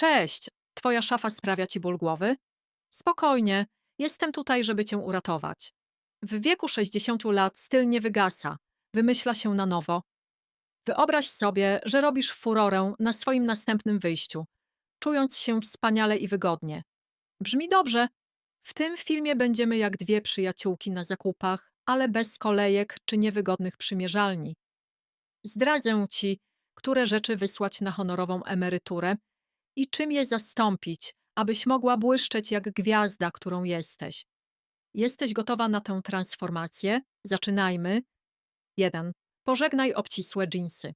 Cześć, twoja szafa sprawia ci ból głowy? Spokojnie, jestem tutaj, żeby cię uratować. W wieku 60 lat styl nie wygasa, wymyśla się na nowo. Wyobraź sobie, że robisz furorę na swoim następnym wyjściu, czując się wspaniale i wygodnie. Brzmi dobrze. W tym filmie będziemy jak dwie przyjaciółki na zakupach, ale bez kolejek czy niewygodnych przymierzalni. Zdradzę ci, które rzeczy wysłać na honorową emeryturę i czym je zastąpić, abyś mogła błyszczeć jak gwiazda, którą jesteś. Jesteś gotowa na tę transformację? Zaczynajmy. 1. Pożegnaj obcisłe dżinsy.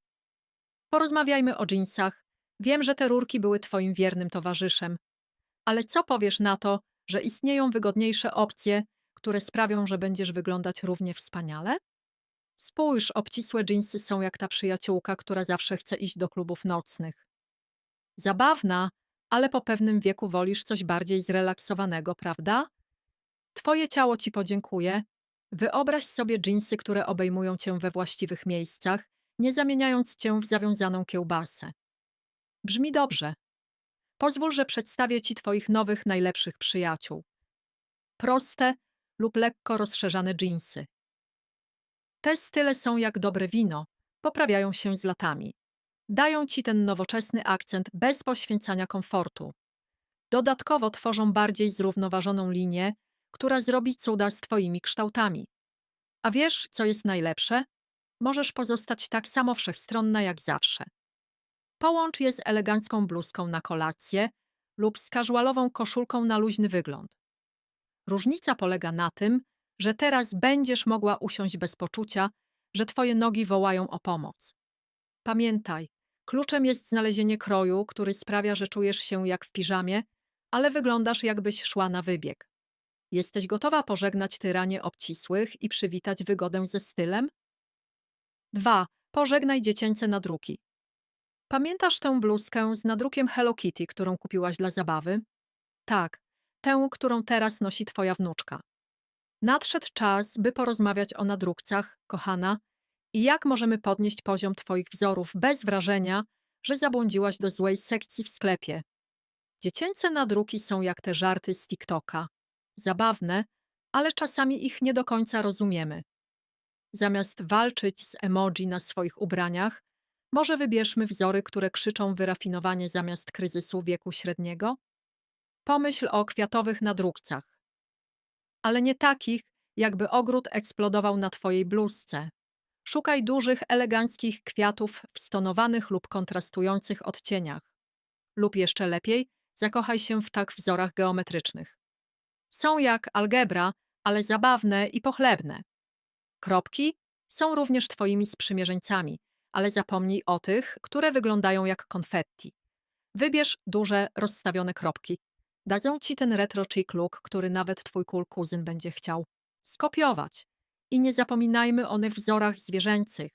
Porozmawiajmy o dżinsach. Wiem, że te rurki były twoim wiernym towarzyszem. Ale co powiesz na to, że istnieją wygodniejsze opcje, które sprawią, że będziesz wyglądać równie wspaniale? Spójrz, obcisłe dżinsy są jak ta przyjaciółka, która zawsze chce iść do klubów nocnych. Zabawna, ale po pewnym wieku wolisz coś bardziej zrelaksowanego, prawda? Twoje ciało ci podziękuje. Wyobraź sobie dżinsy, które obejmują cię we właściwych miejscach, nie zamieniając cię w zawiązaną kiełbasę. Brzmi dobrze. Pozwól, że przedstawię ci twoich nowych, najlepszych przyjaciół. Proste lub lekko rozszerzane dżinsy. Te style są jak dobre wino, poprawiają się z latami. Dają ci ten nowoczesny akcent bez poświęcania komfortu. Dodatkowo tworzą bardziej zrównoważoną linię, która zrobi cuda z twoimi kształtami. A wiesz, co jest najlepsze? Możesz pozostać tak samo wszechstronna jak zawsze. Połącz je z elegancką bluzką na kolację lub z casualową koszulką na luźny wygląd. Różnica polega na tym, że teraz będziesz mogła usiąść bez poczucia, że twoje nogi wołają o pomoc. Pamiętaj, kluczem jest znalezienie kroju, który sprawia, że czujesz się jak w piżamie, ale wyglądasz jakbyś szła na wybieg. Jesteś gotowa pożegnać tyranie obcisłych i przywitać wygodę ze stylem? 2. Pożegnaj dziecięce nadruki. Pamiętasz tę bluzkę z nadrukiem Hello Kitty, którą kupiłaś dla zabawy? Tak, tę, którą teraz nosi twoja wnuczka. Nadszedł czas, by porozmawiać o nadrukcach, kochana, i jak możemy podnieść poziom twoich wzorów bez wrażenia, że zabłądziłaś do złej sekcji w sklepie. Dziecięce nadruki są jak te żarty z TikToka. Zabawne, ale czasami ich nie do końca rozumiemy. Zamiast walczyć z emoji na swoich ubraniach, może wybierzmy wzory, które krzyczą wyrafinowanie zamiast kryzysu wieku średniego? Pomyśl o kwiatowych nadrukcach. Ale nie takich, jakby ogród eksplodował na twojej bluzce. Szukaj dużych, eleganckich kwiatów w stonowanych lub kontrastujących odcieniach. Lub jeszcze lepiej, zakochaj się w tak wzorach geometrycznych. Są jak algebra, ale zabawne i pochlebne. Kropki są również twoimi sprzymierzeńcami, ale zapomnij o tych, które wyglądają jak konfetti. Wybierz duże, rozstawione kropki. Dadzą ci ten retro chic look, który nawet twój cool kuzyn będzie chciał skopiować. I nie zapominajmy o wzorach zwierzęcych.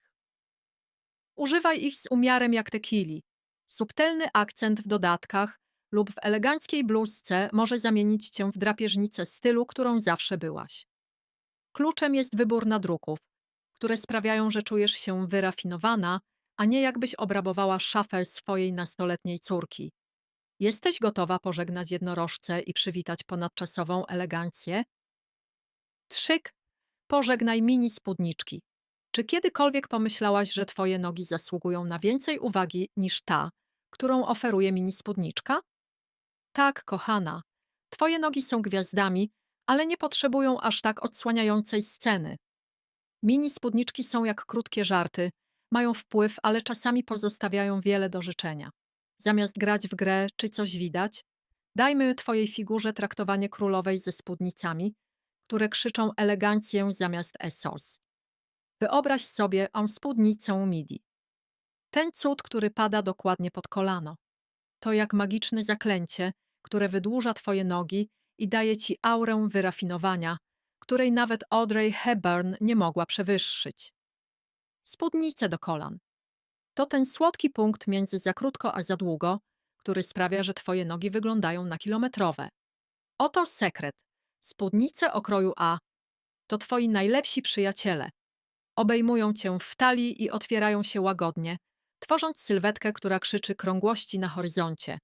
Używaj ich z umiarem jak tequili. Subtelny akcent w dodatkach lub w eleganckiej bluzce może zamienić cię w drapieżnicę stylu, którą zawsze byłaś. Kluczem jest wybór nadruków, które sprawiają, że czujesz się wyrafinowana, a nie jakbyś obrabowała szafę swojej nastoletniej córki. Jesteś gotowa pożegnać jednorożce i przywitać ponadczasową elegancję? Trzyk, pożegnaj mini spódniczki. Czy kiedykolwiek pomyślałaś, że twoje nogi zasługują na więcej uwagi niż ta, którą oferuje mini spódniczka? Tak, kochana. Twoje nogi są gwiazdami, ale nie potrzebują aż tak odsłaniającej sceny. Mini spódniczki są jak krótkie żarty, mają wpływ, ale czasami pozostawiają wiele do życzenia. Zamiast grać w grę, czy coś widać, dajmy twojej figurze traktowanie królowej ze spódnicami, które krzyczą elegancję zamiast esos. Wyobraź sobie on spódnicę midi. Ten cud, który pada dokładnie pod kolano. To jak magiczne zaklęcie, które wydłuża twoje nogi i daje ci aurę wyrafinowania, której nawet Audrey Hepburn nie mogła przewyższyć. Spódnice do kolan. To ten słodki punkt między za krótko a za długo, który sprawia, że twoje nogi wyglądają na kilometrowe. Oto sekret. Spódnice o kroju A to twoi najlepsi przyjaciele. Obejmują cię w talii i otwierają się łagodnie, tworząc sylwetkę, która krzyczy krągłości na horyzoncie.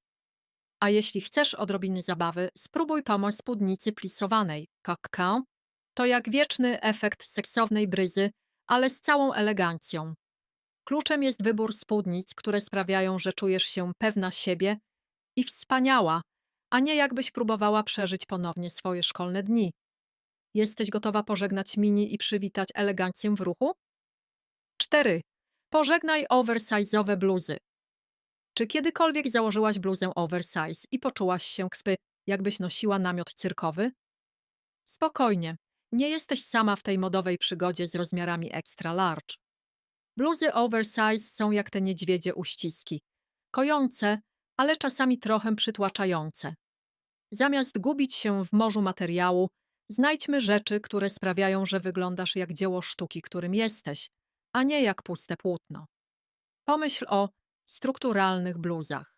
A jeśli chcesz odrobiny zabawy, spróbuj pomoc spódnicy plisowanej. Kakka to jak wieczny efekt seksownej bryzy, ale z całą elegancją. Kluczem jest wybór spódnic, które sprawiają, że czujesz się pewna siebie i wspaniała, a nie jakbyś próbowała przeżyć ponownie swoje szkolne dni. Jesteś gotowa pożegnać mini i przywitać elegancję w ruchu? 4. Pożegnaj oversize'owe bluzy. Czy kiedykolwiek założyłaś bluzę oversize i poczułaś się kspy, jakbyś nosiła namiot cyrkowy? Spokojnie, nie jesteś sama w tej modowej przygodzie z rozmiarami extra large. Bluzy oversize są jak te niedźwiedzie uściski. Kojące, ale czasami trochę przytłaczające. Zamiast gubić się w morzu materiału, znajdźmy rzeczy, które sprawiają, że wyglądasz jak dzieło sztuki, którym jesteś, a nie jak puste płótno. Pomyśl o strukturalnych bluzach,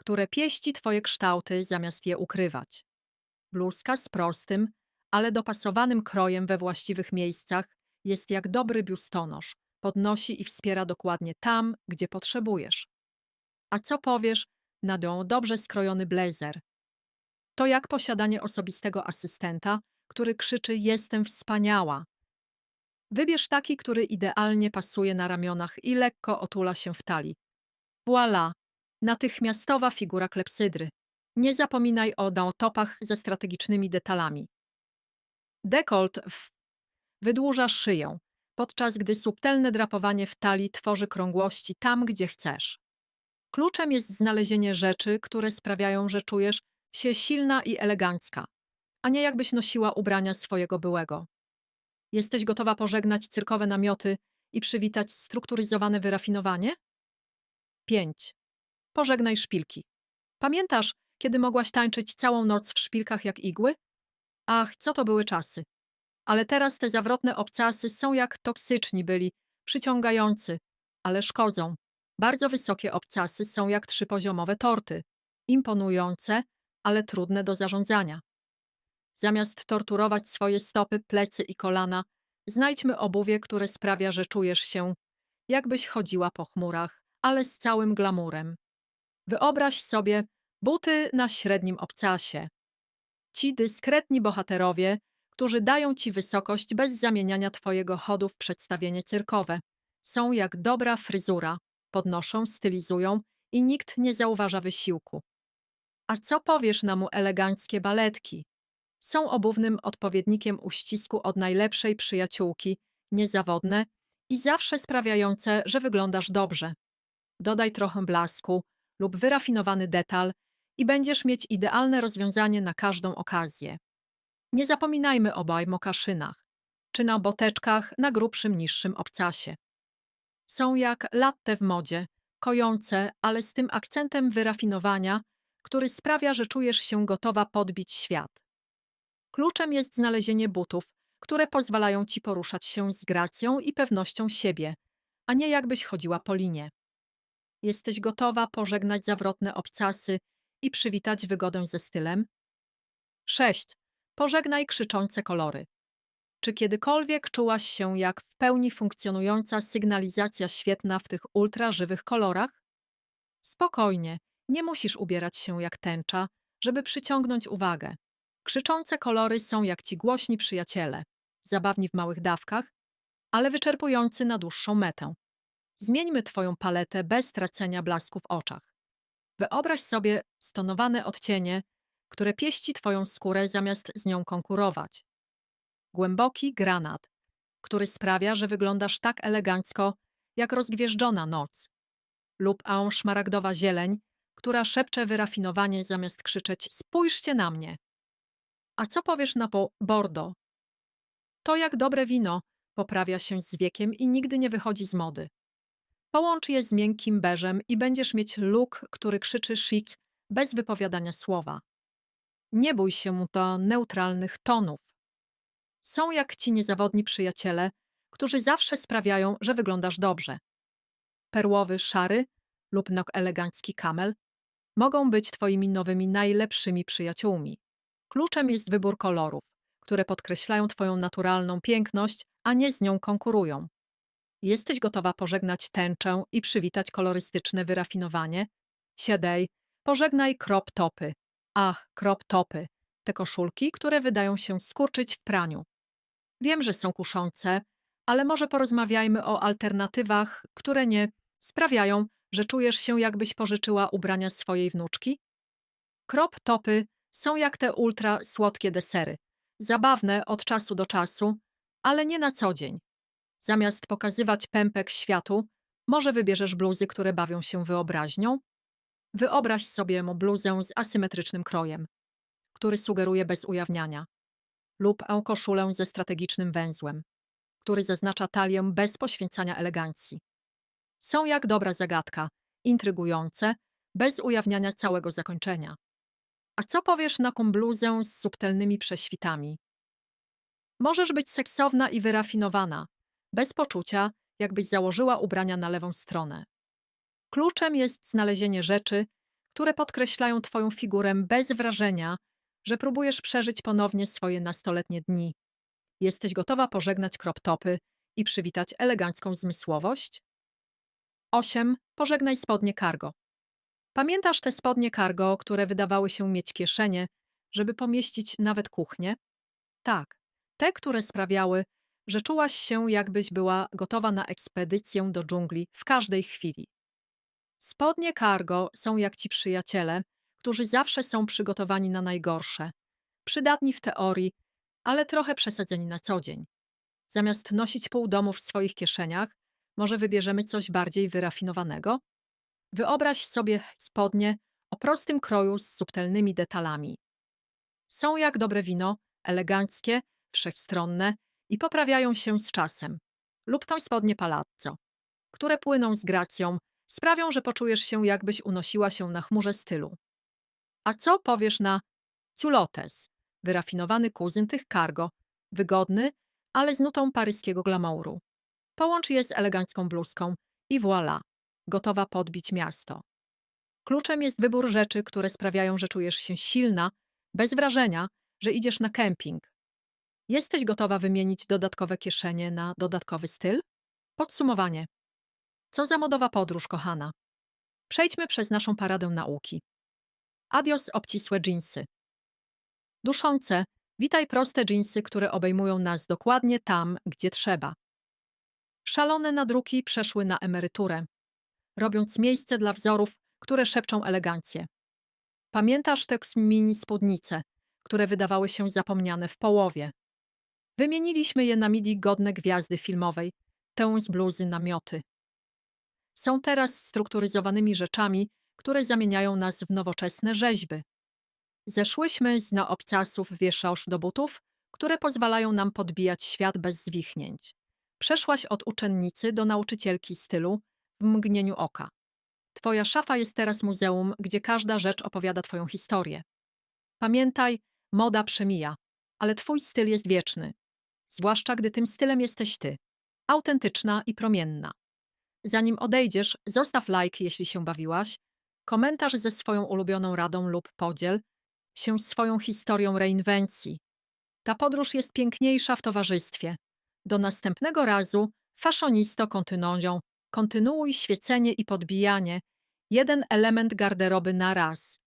które pieści twoje kształty zamiast je ukrywać. Bluzka z prostym, ale dopasowanym krojem we właściwych miejscach jest jak dobry biustonosz, podnosi i wspiera dokładnie tam, gdzie potrzebujesz. A co powiesz na do dobrze skrojony blazer? To jak posiadanie osobistego asystenta, który krzyczy: Jestem wspaniała. Wybierz taki, który idealnie pasuje na ramionach i lekko otula się w talii. Voila! Natychmiastowa figura klepsydry. Nie zapominaj o naotopach ze strategicznymi detalami. Dekolt w... wydłuża szyję, podczas gdy subtelne drapowanie w talii tworzy krągłości tam, gdzie chcesz. Kluczem jest znalezienie rzeczy, które sprawiają, że czujesz się silna i elegancka, a nie jakbyś nosiła ubrania swojego byłego. Jesteś gotowa pożegnać cyrkowe namioty i przywitać strukturyzowane wyrafinowanie? 5. Pożegnaj szpilki. Pamiętasz, kiedy mogłaś tańczyć całą noc w szpilkach jak igły? Ach, co to były czasy. Ale teraz te zawrotne obcasy są jak toksyczni byli, przyciągający, ale szkodzą. Bardzo wysokie obcasy są jak trzypoziomowe torty, imponujące, ale trudne do zarządzania. Zamiast torturować swoje stopy, plecy i kolana, znajdźmy obuwie, które sprawia, że czujesz się, jakbyś chodziła po chmurach, ale z całym glamurem. Wyobraź sobie buty na średnim obcasie. Ci dyskretni bohaterowie, którzy dają ci wysokość bez zamieniania twojego chodu w przedstawienie cyrkowe. Są jak dobra fryzura, podnoszą, stylizują i nikt nie zauważa wysiłku. A co powiesz na mu eleganckie baletki? Są obównym odpowiednikiem uścisku od najlepszej przyjaciółki, niezawodne i zawsze sprawiające, że wyglądasz dobrze. Dodaj trochę blasku lub wyrafinowany detal i będziesz mieć idealne rozwiązanie na każdą okazję. Nie zapominajmy o bajmokaszynach, czy na boteczkach na grubszym, niższym obcasie. Są jak latte w modzie, kojące, ale z tym akcentem wyrafinowania, który sprawia, że czujesz się gotowa podbić świat. Kluczem jest znalezienie butów, które pozwalają ci poruszać się z gracją i pewnością siebie, a nie jakbyś chodziła po linie. Jesteś gotowa pożegnać zawrotne obcasy i przywitać wygodę ze stylem? 6. Pożegnaj krzyczące kolory. Czy kiedykolwiek czułaś się jak w pełni funkcjonująca sygnalizacja świetna w tych ultra żywych kolorach? Spokojnie, nie musisz ubierać się jak tęcza, żeby przyciągnąć uwagę. Krzyczące kolory są jak ci głośni przyjaciele, zabawni w małych dawkach, ale wyczerpujący na dłuższą metę. Zmieńmy Twoją paletę bez tracenia blasku w oczach. Wyobraź sobie stonowane odcienie, które pieści Twoją skórę zamiast z nią konkurować. Głęboki granat, który sprawia, że wyglądasz tak elegancko, jak rozgwieżdżona noc. Lub aą szmaragdowa zieleń, która szepcze wyrafinowanie zamiast krzyczeć spójrzcie na mnie. A co powiesz na po Bordeaux? To jak dobre wino, poprawia się z wiekiem i nigdy nie wychodzi z mody. Połącz je z miękkim beżem i będziesz mieć look, który krzyczy chic bez wypowiadania słowa. Nie bój się mu do neutralnych tonów. Są jak ci niezawodni przyjaciele, którzy zawsze sprawiają, że wyglądasz dobrze. Perłowy, szary lub nok elegancki kamel mogą być twoimi nowymi najlepszymi przyjaciółmi. Kluczem jest wybór kolorów, które podkreślają twoją naturalną piękność, a nie z nią konkurują. Jesteś gotowa pożegnać tęczę i przywitać kolorystyczne wyrafinowanie? Siedej, Pożegnaj crop topy. Ach, crop topy. Te koszulki, które wydają się skurczyć w praniu. Wiem, że są kuszące, ale może porozmawiajmy o alternatywach, które nie sprawiają, że czujesz się, jakbyś pożyczyła ubrania swojej wnuczki? Crop topy są jak te ultra słodkie desery. Zabawne od czasu do czasu, ale nie na co dzień. Zamiast pokazywać pępek światu, może wybierzesz bluzy, które bawią się wyobraźnią? Wyobraź sobie mu bluzę z asymetrycznym krojem, który sugeruje bez ujawniania, lub koszulę ze strategicznym węzłem, który zaznacza talię bez poświęcania elegancji. Są jak dobra zagadka, intrygujące, bez ujawniania całego zakończenia. A co powiesz na tą bluzę z subtelnymi prześwitami? Możesz być seksowna i wyrafinowana, bez poczucia, jakbyś założyła ubrania na lewą stronę. Kluczem jest znalezienie rzeczy, które podkreślają Twoją figurę bez wrażenia, że próbujesz przeżyć ponownie swoje nastoletnie dni. Jesteś gotowa pożegnać kroptopy i przywitać elegancką zmysłowość? 8. Pożegnaj spodnie cargo. Pamiętasz te spodnie cargo, które wydawały się mieć kieszenie, żeby pomieścić nawet kuchnię? Tak, te, które sprawiały, że czułaś się, jakbyś była gotowa na ekspedycję do dżungli w każdej chwili. Spodnie cargo są jak ci przyjaciele, którzy zawsze są przygotowani na najgorsze. Przydatni w teorii, ale trochę przesadzeni na co dzień. Zamiast nosić pół domu w swoich kieszeniach, może wybierzemy coś bardziej wyrafinowanego? Wyobraź sobie spodnie o prostym kroju z subtelnymi detalami. Są jak dobre wino, eleganckie, wszechstronne i poprawiają się z czasem. Lub to spodnie palazzo, które płyną z gracją, sprawią, że poczujesz się, jakbyś unosiła się na chmurze stylu. A co powiesz na culotes, wyrafinowany kuzyn tych cargo, wygodny, ale z nutą paryskiego glamouru. Połącz je z elegancką bluzką i voilà, gotowa podbić miasto. Kluczem jest wybór rzeczy, które sprawiają, że czujesz się silna, bez wrażenia, że idziesz na kemping. Jesteś gotowa wymienić dodatkowe kieszenie na dodatkowy styl? Podsumowanie. Co za modowa podróż, kochana. Przejdźmy przez naszą paradę nauki. Adios obcisłe dżinsy. Duszące, witaj proste dżinsy, które obejmują nas dokładnie tam, gdzie trzeba. Szalone nadruki przeszły na emeryturę, robiąc miejsce dla wzorów, które szepczą elegancję. Pamiętasz te mini spódnice, które wydawały się zapomniane w połowie? Wymieniliśmy je na midi godne gwiazdy filmowej, tę z bluzy namioty. Są teraz strukturyzowanymi rzeczami, które zamieniają nas w nowoczesne rzeźby. Zeszłyśmy z naobcasów wieszosz do butów, które pozwalają nam podbijać świat bez zwichnięć. Przeszłaś od uczennicy do nauczycielki stylu w mgnieniu oka. Twoja szafa jest teraz muzeum, gdzie każda rzecz opowiada twoją historię. Pamiętaj, moda przemija, ale twój styl jest wieczny. Zwłaszcza gdy tym stylem jesteś ty. Autentyczna i promienna. Zanim odejdziesz, zostaw like, jeśli się bawiłaś, komentarz ze swoją ulubioną radą lub podziel się swoją historią reinwencji. Ta podróż jest piękniejsza w towarzystwie. Do następnego razu, faszonisto kontynuują, kontynuuj świecenie i podbijanie, jeden element garderoby na raz.